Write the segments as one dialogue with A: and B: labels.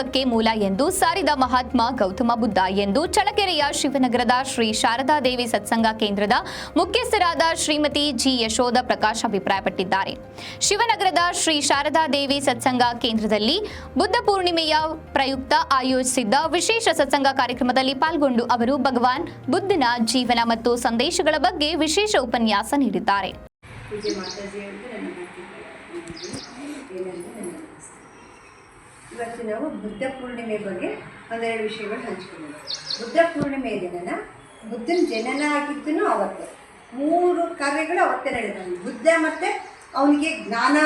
A: ಲೋಕಕ್ಕೆ ಮೂಲ ಎಂದು ಸಾರಿದ ಮಹಾತ್ಮ ಗೌತಮ ಬುದ್ಧ ಎಂದು ಚಳಕೆರೆಯ ಶಿವನಗರದ ಶ್ರೀ ಶಾರದಾದೇವಿ ಸತ್ಸಂಗ ಕೇಂದ್ರದ ಮುಖ್ಯಸ್ಥರಾದ ಶ್ರೀಮತಿ ಜಿ ಯಶೋಧ ಪ್ರಕಾಶ್ ಅಭಿಪ್ರಾಯಪಟ್ಟಿದ್ದಾರೆ. ಶಿವನಗರದ ಶ್ರೀ ಶಾರದಾದೇವಿ ಸತ್ಸಂಗ ಕೇಂದ್ರದಲ್ಲಿ ಬುದ್ಧ ಪೂರ್ಣಿಮೆಯ ಪ್ರಯುಕ್ತ ಆಯೋಜಿಸಿದ್ದ ವಿಶೇಷ ಸತ್ಸಂಗ ಕಾರ್ಯಕ್ರಮದಲ್ಲಿ ಪಾಲ್ಗೊಂಡು ಅವರು ಭಗವಾನ್ ಬುದ್ಧನ ಜೀವನ ಮತ್ತು ಸಂದೇಶಗಳ ಬಗ್ಗೆ ವಿಶೇಷ ಉಪನ್ಯಾಸ ನೀಡಿದ್ದಾರೆ
B: ಪೂಜೆ ಮಾತಾಜಿಯವರಿಗೆ ನನ್ನ ಭಕ್ತಿ ಏನಂದ್ರೆ ನನ್ನ ನಮಸ್ತೆ ಇವತ್ತು ನಾವು ಬುದ್ಧ ಪೂರ್ಣಿಮೆ ಬಗ್ಗೆ ಒಂದೆರಡು ವಿಷಯಗಳು ಹಂಚ್ಕೊಳ್ಳೋಣ ಬುದ್ಧ ಪೂರ್ಣಿಮೆ ದಿನನ ಬುದ್ಧನ ಜನನ ಆಗಿದ್ದನು ಅವತ್ತು. ಮೂರು ಕಾರ್ಯಗಳು ಅವತ್ತೆ ನಡೆದವು. ಬುದ್ಧ ಮತ್ತು ಅವನಿಗೆ ಜ್ಞಾನ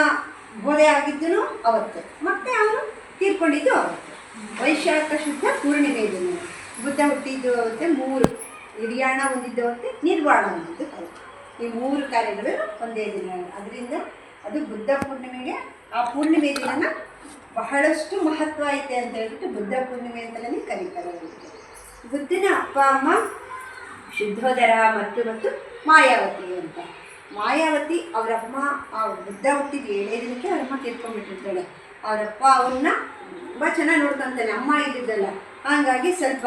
B: ಬೋಧೆ ಆಗಿದ್ದೂ ಅವತ್ತು. ಮತ್ತೆ ಅವನು ತೀರ್ಕೊಂಡಿದ್ದು ಅವತ್ತು. ವೈಶಾಖ ಶುದ್ಧ ಪೂರ್ಣಿಮೆ ದಿನ ಬುದ್ಧ ಹುಟ್ಟಿದ್ದು ಅವತ್ತೆ ಮೂರು. ಹಿರಿಯಾಣ ಅವತ್ತೆ, ನಿರ್ವಾಣ ಹೊಂದಿದ್ದು ಅವತ್ತು. ಈ ಮೂರು ಕಾರ್ಯಗಳು ಒಂದೇ ದಿನ. ಅದರಿಂದ ಅದು ಬುದ್ಧ ಪೂರ್ಣಿಮೆಗೆ ಆ ಪೂರ್ಣಿಮೆ ದಿನ ಬಹಳಷ್ಟು ಮಹತ್ವ ಐತೆ ಅಂತ ಹೇಳ್ಬಿಟ್ಟು ಬುದ್ಧ ಪೂರ್ಣಿಮೆ ಅಂತಲೇ ಕರೀತಾರೆ ಬುದ್ಧನ ಅಪ್ಪ, ಅಮ್ಮ, ಶುದ್ಧೋದರ ಮತ್ತು ಮತ್ತು ಮಾಯಾವತಿ ಅಂತ. ಮಾಯಾವತಿ ಅವರಮ್ಮ, ಆ ಬುದ್ಧ ಹುಟ್ಟಿದ ಏಳೇ ದಿನಕ್ಕೆ ಅವರಮ್ಮ ತೀರ್ಕೊಂಡ್ಬಿಟ್ಟಿರ್ತಾಳೆ. ಅವರಪ್ಪ ಅವ್ರನ್ನ ತುಂಬ ಚೆನ್ನಾಗಿ ನೋಡ್ಕೊಂತಾನೆ. ಅಮ್ಮ ಇದ್ದಿದ್ದಲ್ಲ. ಹಾಗಾಗಿ ಸ್ವಲ್ಪ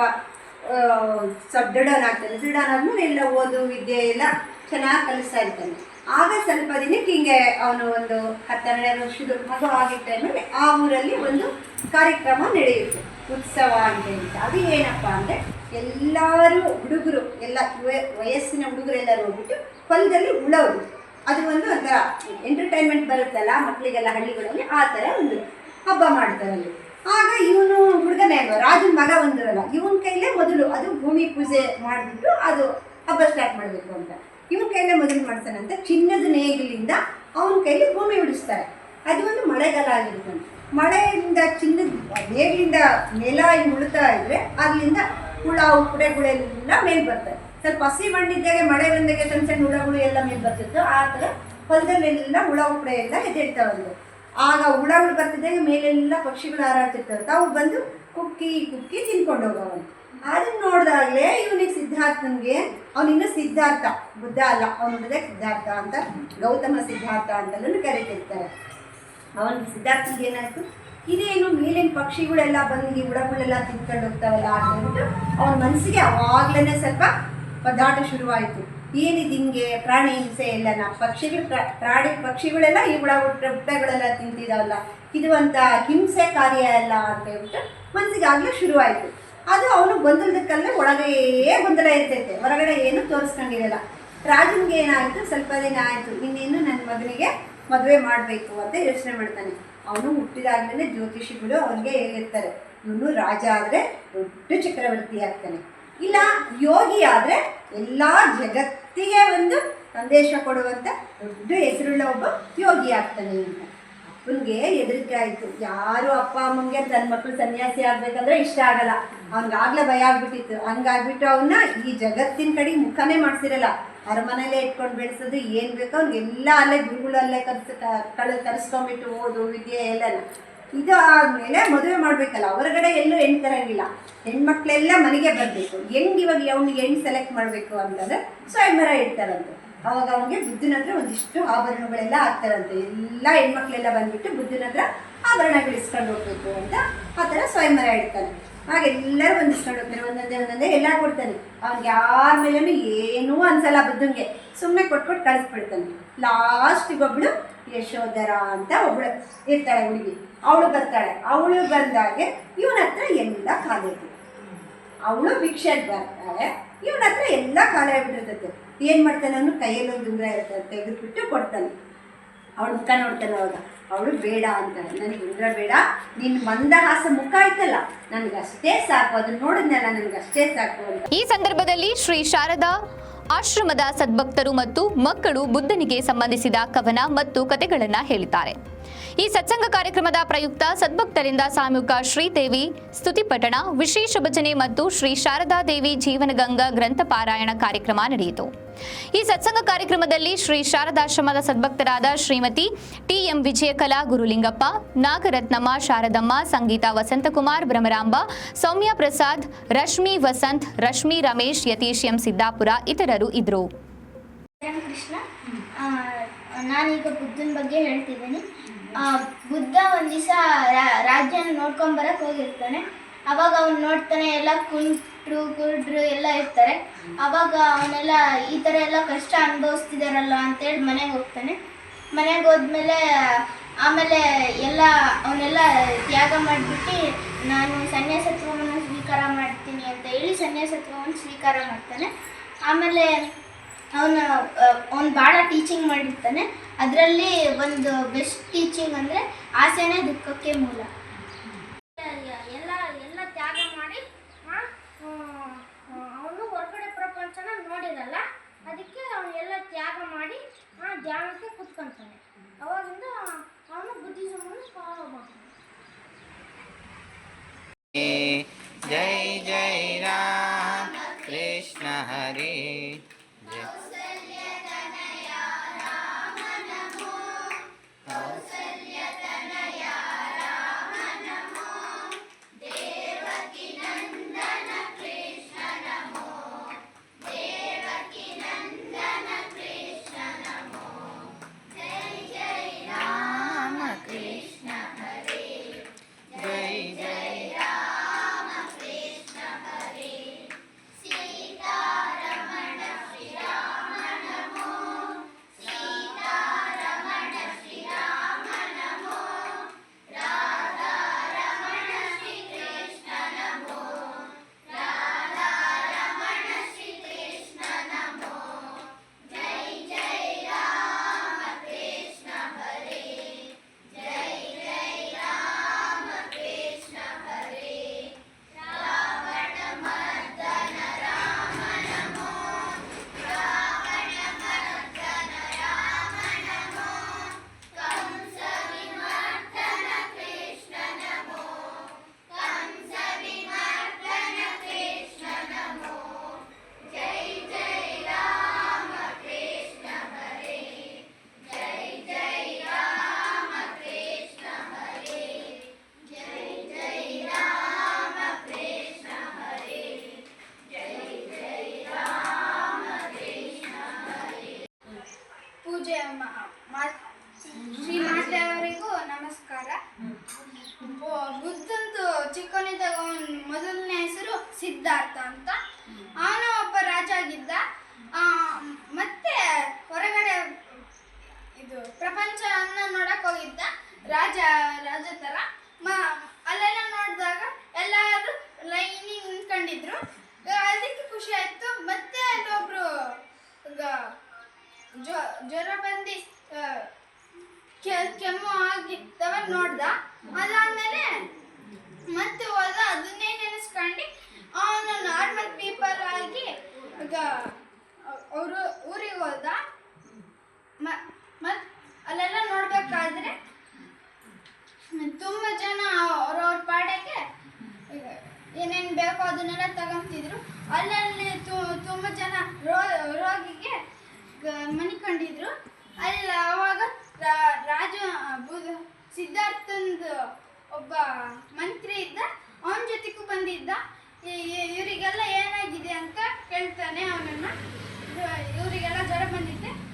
B: ಸ್ವಲ್ಪ ದೃಢನಾಗ್ತಾನೆ. ದೃಢನಾದ್ಮೇಲೆ ಎಲ್ಲ ಓದು, ವಿದ್ಯೆ ಎಲ್ಲ ಚೆನ್ನಾಗಿ ಕಲಿಸ್ತಾ ಇರ್ತಾನೆ. ಆಗ ಸ್ವಲ್ಪ ದಿನಕ್ಕೆ ಹಿಂಗೆ ಅವನು ಒಂದು ಹತ್ತೆರಡು ವರ್ಷದ ಮಗ ಆಗಿದ್ದ ಟೈಮಲ್ಲಿ ಆ ಊರಲ್ಲಿ ಒಂದು ಕಾರ್ಯಕ್ರಮ ನಡೆಯುತ್ತೆ, ಉತ್ಸವ ಅಂತ ಹೇಳ್ತಾ ಅದು ಏನಪ್ಪ ಅಂದರೆ ಎಲ್ಲರೂ ಹುಡುಗರು, ಎಲ್ಲ ವಯ- ವಯಸ್ಸಿನ ಹುಡುಗರೆಲ್ಲರೂ ಹೋಗ್ಬಿಟ್ಟು ಹೊಲದಲ್ಲಿ ಉಳೋದು. ಅದು ಒಂದು ಒಂಥರ ಎಂಟರ್ಟೈನ್ಮೆಂಟ್ ಬರುತ್ತಲ್ಲ ಮಕ್ಕಳಿಗೆಲ್ಲ ಹಳ್ಳಿಗಳಲ್ಲಿ ಆ ಥರ ಒಂದು ಹಬ್ಬ ಮಾಡ್ತಾರೆ ಅಲ್ಲಿ. ಆಗ ಇವನು ಹುಡುಗನೇ ರಾಜನ ಮಗ ಒಂದಿರಲ್ಲ ಇವನ ಕೈಲೇ ಮೊದಲು ಅದು ಭೂಮಿ ಪೂಜೆ ಮಾಡಿಬಿಟ್ಟು ಅದು ಹಬ್ಬ ಸ್ಟಾರ್ಟ್ ಮಾಡಬೇಕು ಅಂತ. ಇವನ ಕೈಲೇ ಮೊದಲು ಮಾಡ್ತಾನಂತೆ ಚಿನ್ನದ ನೇಗಿಲಿಂದ ಅವನ ಕೈಲಿ ಭೂಮಿ ಉಡಿಸ್ತಾರೆ. ಅದು ಒಂದು ಮಳೆಗಾಲ ಆಗಿರುತ್ತೆ. ಮಳೆಯಿಂದ ಚಿನ್ನದ ನೇಗಿಲಿಂದ ನೆಲ ಉಳ್ತಾ ಇದ್ರೆ ಅಲ್ಲಿಂದ ಹುಳ ಉಪ್ಪುಡೆಗಳೆಲ್ಲ ಮೇಲೆ ಬರ್ತವೆ ಸ್ವಲ್ಪ ಹಸಿ ಮಣ್ಣಿದ್ದಾಗೆ ಮಳೆ ಬಂದಾಗೆ ಸಣ್ಣ ಸಣ್ಣ ಹುಳಗಳು ಎಲ್ಲ ಮೇಲೆ ಬರ್ತಿತ್ತು ಆ ಥರ ಹೊಲದಲ್ಲೆಲ್ಲ ಹುಳ ಉಪ್ಪಡೆ ಎಲ್ಲ ಎದ್ದೇಳ್ತಾವಲ್ಲಿ ಆಗ ಹುಳಗಳು ಬರ್ತಿದ್ದಾಗ ಮೇಲೆಲ್ಲ ಪಕ್ಷಿಗಳು ಹಾರಾಡ್ತಿರ್ತವೆ ತಾವು ಬಂದು ಕುಕ್ಕಿ ಕುಕ್ಕಿ ತಿನ್ಕೊಂಡು ಹೋಗವನು ಅದನ್ನ ನೋಡಿದಾಗಲೇ ಇವನಿಗೆ ಸಿದ್ಧಾರ್ಥನಿಗೆ ಅವನಿನ್ನು ಸಿದ್ಧಾರ್ಥ. ಬುದ್ಧ ಅಲ್ಲ. ಅವನ ಸಿದ್ಧಾರ್ಥ ಅಂತ, ಗೌತಮ ಸಿದ್ಧಾರ್ಥ ಅಂತಲೂ ಕರೀತಿರ್ತಾರೆ. ಅವನಿಗೆ ಸಿದ್ಧಾರ್ಥನಿಗೆ ಏನಾಯ್ತು? ಇದೇನು ಮೇಲಿನ ಪಕ್ಷಿಗಳೆಲ್ಲ ಬಂದು ಈ ಹುಡಗಳೆಲ್ಲ ತಿಂದ್ಕೊಂಡು ಹೋಗ್ತಾವಲ್ಲ ಅಂತ ಅವನ ಮನಸ್ಸಿಗೆ ಅವಾಗ್ಲೇ ಸ್ವಲ್ಪ ಪದಾಟ ಶುರುವಾಯಿತು. ಏನಿದು ಹಿಂಗೆ ಪ್ರಾಣಿ ಹಿಂಸೆ ಎಲ್ಲನ? ಪಕ್ಷಿಗಳು, ಪ್ರ- ಪ್ರಾಣಿ ಪಕ್ಷಿಗಳೆಲ್ಲ ಈ ಉಡ ಉಡಗಳೆಲ್ಲ ತಿಂತಿದಾವಲ್ಲ. ಇದು ಅಂತ ಹಿಂಸೆ ಕಾರ್ಯ ಅಲ್ಲ ಅಂತ ಹೇಳ್ಬಿಟ್ಟು ಮನಸ್ಸಿಗೆ ಆಗಲೇ ಶುರುವಾಯಿತು. ಅದು ಅವನು ಗೊಂದಲದಕ್ಕಲ್ಲೇ ಒಳಗೇ ಗೊಂದಲ ಇರ್ತೈತೆ. ಹೊರಗಡೆ ಏನು ತೋರಿಸ್ಕೊಂಡಿರಲ್ಲ. ರಾಜನ್ಗೆ ಏನಾಯಿತು? ಸ್ವಲ್ಪ ದಿನ ಆಯಿತು. ಇನ್ನೇನು ನನ್ನ ಮಗನಿಗೆ ಮದುವೆ ಮಾಡಬೇಕು ಅಂತ ಯೋಚನೆ ಮಾಡ್ತಾನೆ. ಅವನು ಹುಟ್ಟಿದಾಗಲೇ ಜ್ಯೋತಿಷಿಗಳು ಅವನಿಗೆ ಹೇಳಿರ್ತಾರೆ ಇವನು ರಾಜ ಆದರೆ ದೊಡ್ಡ ಚಕ್ರವರ್ತಿ ಆಗ್ತಾನೆ. ಇಲ್ಲ, ಯೋಗಿ ಆದರೆ ಎಲ್ಲ ಜಗತ್ತಿಗೆ ಒಂದು ಸಂದೇಶ ಕೊಡುವಂಥ ದೊಡ್ಡ ಹೆಸರುಳ್ಳ ಒಬ್ಬ ಯೋಗಿ ಆಗ್ತಾನೆ ಅಂತ. ಅಪ್ಪನಿಗೆ ಹೆದರಿಕೆ ಆಯಿತು. ಯಾರು ಅಪ್ಪ ಅಮ್ಮಂಗೆ ತನ್ನ ಮಕ್ಕಳು ಸನ್ಯಾಸಿ ಆಗ್ಬೇಕಂದ್ರೆ ಇಷ್ಟ ಆಗಲ್ಲ. ಅವ್ನಿಗಾಗ್ಲೇ ಭಯ ಆಗ್ಬಿಟ್ಟಿತ್ತು. ಹಂಗಾಗ್ಬಿಟ್ಟು ಅವನ್ನ ಈ ಜಗತ್ತಿನ ಕಡೆ ಮುಖನೇ ಮಾಡ್ಸಿರಲ್ಲ. ಅರಮನೆಯಲ್ಲೇ ಇಟ್ಕೊಂಡು ಬೆಳೆಸೋದು ಏನು ಬೇಕೋ ಅವ್ನಿಗೆಲ್ಲ ಅಲ್ಲೇ ಗುರುಗಳಲ್ಲೇ ಕರ್ಸ್ ಕಳ, ಕರೆಸ್ಕೊಂಡ್ಬಿಟ್ಟು ಓದು, ವಿದ್ಯೆ ಎಲ್ಲ ಇದು ಆದಮೇಲೆ ಮದುವೆ ಮಾಡಬೇಕಲ್ಲ. ಹೊರಗಡೆ ಎಲ್ಲೂ ಹೆಣ್ಣು ತರಂಗಿಲ್ಲ. ಹೆಣ್ಮಕ್ಳೆಲ್ಲ ಮನೆಗೆ ಬರಬೇಕು. ಹೆಂಗೆ ಇವಾಗ ಅವ್ನಿಗೆ ಹೆಣ್ಣು ಸೆಲೆಕ್ಟ್ ಮಾಡಬೇಕು ಅಂತಂದ್ರೆ ಸ್ವಯಂವರ ಇಡ್ತಾರಂತೆ. ಅವಾಗ ಅವನಿಗೆ ಬುದ್ಧನ ಹತ್ರ ಒಂದಿಷ್ಟು ಆಭರಣಗಳೆಲ್ಲ ಆಗ್ತಾರಂತೆ. ಎಲ್ಲ ಹೆಣ್ಮಕ್ಳೆಲ್ಲ ಬಂದ್ಬಿಟ್ಟು ಬುದ್ಧನ ಹತ್ರ ಆಭರಣಗಳು ಇಸ್ಕೊಂಡು ಹೋಗ್ಬೇಕು ಅಂತ ಆ ಥರ ಸ್ವಯಂವರ ಇಡ್ತಾನೆ. ಹಾಗೆ ಎಲ್ಲರೂ ಒಂದು ಇಸ್ಕೊಂಡು ಹೋಗ್ತಾರೆ. ಒಂದೊಂದೇ ಒಂದೊಂದೇ ಎಲ್ಲ ಕೊಡ್ತಾನೆ. ಅವ್ನಿಗೆ ಯಾರ ಮೇಲೂ ಏನೂ ಅನ್ಸಲ್ಲ ಬುದ್ಧಂಗೆ. ಸುಮ್ಮನೆ ಕೊಟ್ಬಿಟ್ಟು ಕಳಿಸ್ಬಿಡ್ತಾನೆ. ಲಾಸ್ಟಿಗೆ ಒಬ್ಳು ಯಶೋಧರ ಅಂತ ಒಬ್ಳು ಇರ್ತಾಳೆ ಹುಡುಗಿ. ಅವಳು ಬರ್ತಾಳೆ. ಅವಳು ಬಂದಾಗೆ ಇವನ ಹತ್ರ ಎಲ್ಲ ಖಾಲಿ ಇರ್ತದೆ ಅವಳು ಭಿಕ್ಷೆಗೆ ಬರ್ತಾಳೆ ಇವನ ಹತ್ರ ಎಲ್ಲ ಖಾಲಿ ಆಗ್ಬಿಟ್ಟಿರ್ತೈತೆ. ಏನು ಮಾಡ್ತಾನೆ ಅವನು? ಕೈಯಲ್ಲಿ ಒಂದು ಉಂಗ್ರ ಇರ್ತದೆ ತೆಗೆದುಬಿಟ್ಟು ಕೊಡ್ತಾನೆ. ಅವಳು ಮುಖ ನೋಡ್ತಾನೆ ಅವಾಗ. ಅವಳು ಬೇಡ ಅಂತಾಳೆ. ನನಗೆ ಉಂಗ್ರ ಬೇಡ. ನಿನ್ನ ಮಂದಹಾಸ ಮುಖ ಆಯ್ತಲ್ಲ ನನಗೆ ಅಷ್ಟೇ ಸಾಕು. ಅದನ್ನ ನೋಡಿದ್ನಲ್ಲ ನನಗೆ ಅಷ್ಟೇ ಸಾಕು ಅಂತ.
A: ಈ ಸಂದರ್ಭದಲ್ಲಿ ಶ್ರೀ ಶಾರದಾ ಆಶ್ರಮದ ಸದ್ಭಕ್ತರು ಮತ್ತು ಮಕ್ಕಳು ಬುದ್ಧನಿಗೆ ಸಂಬಂಧಿಸಿದ ಕವನ ಮತ್ತು ಕಥೆಗಳನ್ನು ಹೇಳಿದ್ದಾರೆ. ಈ ಸತ್ಸಂಗ ಕಾರ್ಯಕ್ರಮದ ಪ್ರಯುಕ್ತ ಸದ್ಭಕ್ತರಿಂದ ಸಾಮೂಹಿಕ ಶ್ರೀದೇವಿ ಸ್ತುತಿಪಠಣ ವಿಶೇಷ ಭಜನೆ ಮತ್ತು ಶ್ರೀ ಶಾರದಾ ದೇವಿ ಜೀವನಗಂಗಾ ಗ್ರಂಥ ಪಾರಾಯಣ ಕಾರ್ಯಕ್ರಮ ನಡೆಯಿತು. ಈ ಸತ್ಸಂಗ ಕಾರ್ಯಕ್ರಮದಲ್ಲಿ ಶ್ರೀ ಶಾರದಾಶ್ರಮದ ಸದ್ಭಕ್ತರಾದ ಶ್ರೀಮತಿ ಟಿಎಂ ವಿಜಯಕಲಾ, ಗುರುಲಿಂಗಪ್ಪ, ನಾಗರತ್ನಮ್ಮ, ಶಾರದಮ್ಮ, ಸಂಗೀತ ವಸಂತಕುಮಾರ್, ಭ್ರಮರಾಂಬ, ಸೌಮ್ಯ ಪ್ರಸಾದ್, ರಶ್ಮಿ ವಸಂತ್, ರಶ್ಮಿ ರಮೇಶ್, ಯತೀಶ್ ಎಂ. ಸಿದ್ದಾಪುರ ಇತರರು
C: ಕೃಷ್ಣ. ನಾನೀಗ ಬುದ್ಧನ ಬಗ್ಗೆ ಹೇಳ್ತಿದ್ದೀನಿ. ಬುದ್ಧ ಒಂದು ದಿವಸ ರಾಜ್ಯನ ನೋಡ್ಕೊಂಬರಕ್ಕೆ ಹೋಗಿರ್ತಾನೆ. ಅವಾಗ ಅವ್ನು ನೋಡ್ತಾನೆ ಎಲ್ಲ ಕುಂಟ್ರು, ಕುರುಡ್ರು ಎಲ್ಲ ಇರ್ತಾರೆ. ಅವಾಗ ಅವನೆಲ್ಲ ಈ ಥರ ಎಲ್ಲ ಕಷ್ಟ ಅನುಭವಿಸ್ತಿದಾರಲ್ಲ ಅಂತೇಳಿ ಮನೆಗೆ ಹೋಗ್ತಾನೆ. ಮನೆಗೆ ಹೋದ್ಮೇಲೆ, ಆಮೇಲೆ ಎಲ್ಲ ಅವನ್ನೆಲ್ಲ ತ್ಯಾಗ ಮಾಡಿಬಿಟ್ಟು ನಾನು ಸನ್ಯಾಸತ್ವವನ್ನು ಸ್ವೀಕಾರ ಮಾಡ್ತೀನಿ ಅಂತ ಹೇಳಿ ಸನ್ಯಾಸತ್ವವನ್ನು ಸ್ವೀಕಾರ ಮಾಡ್ತಾನೆ. ಆಮೇಲೆ ಅವನು ಅವ್ನು ಭಾಳ ಟೀಚಿಂಗ್ ಮಾಡಿರ್ತಾನೆ. ಅದರಲ್ಲಿ ಒಂದು ಬೆಸ್ಟ್ ಟೀಚಿಂಗ್ ಅಂದರೆ ಆಸೆನೇ ದುಃಖಕ್ಕೆ ಮೂಲ. ಸಿದ್ಧಾರ್ಥ ಅಂತ ಮನಿಕೊಂಡಿದ್ರು ಅಲ್ಲಿ, ಅವಾಗ ರಾಜ ಸಿದ್ಧಾರ್ಥಂದು ಒಬ್ಬ ಮಂತ್ರಿ ಇದ್ದ. ಅವನ ಜೊತೆಗೂ ಬಂದಿದ್ದ. ಇವರಿಗೆಲ್ಲ ಏನಾಗಿದೆ ಅಂತ ಕೇಳ್ತಾನೆ ಅವನನ್ನು. ಇವರಿಗೆಲ್ಲ ಜ್ವರ ಬಂದಿದೆ.